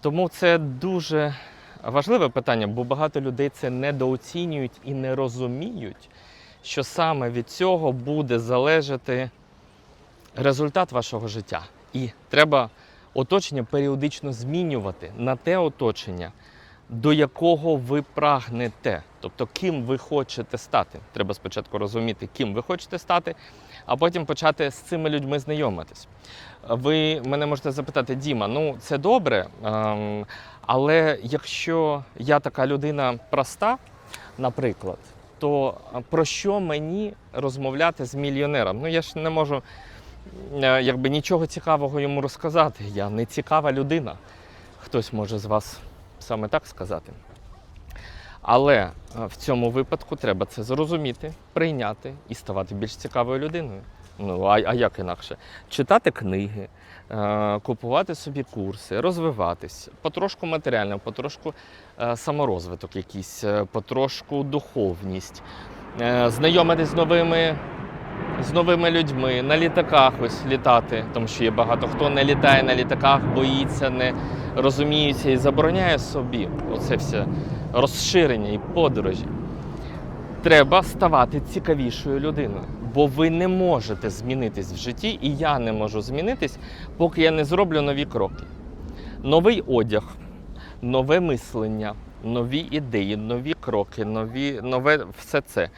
Тому це дуже важливе питання, бо багато людей це недооцінюють і не розуміють, що саме від цього буде залежати результат вашого життя. І треба оточення періодично змінювати на те оточення, до якого ви прагнете. Тобто, ким ви хочете стати. Треба спочатку розуміти, ким ви хочете стати, а потім почати з цими людьми знайомитись. Ви мене можете запитати, Діма, ну це добре, ем, але якщо я така людина проста, наприклад, то про що мені розмовляти з мільйонером? Ну я ж не можу е, якби нічого цікавого йому розказати. Я не цікава людина. Хтось може з вас саме так сказати. Але е, в цьому випадку треба це зрозуміти, прийняти і ставати більш цікавою людиною. Ну, а, а як інакше? Читати книги, е, купувати собі курси, розвиватись, потрошку матеріально, потрошку е, саморозвиток якийсь, е, потрошку духовність, е, знайомитись з новими, з новими людьми, на літаках ось літати, тому що є багато хто не літає на літаках, боїться, не розуміється і забороняє собі оце все розширення і подорожі. Треба ставати цікавішою людиною, бо ви не можете змінитись в житті, і я не можу змінитись, поки я не зроблю нові кроки. Новий одяг, нове мислення, нові ідеї, нові кроки, нові, нове все це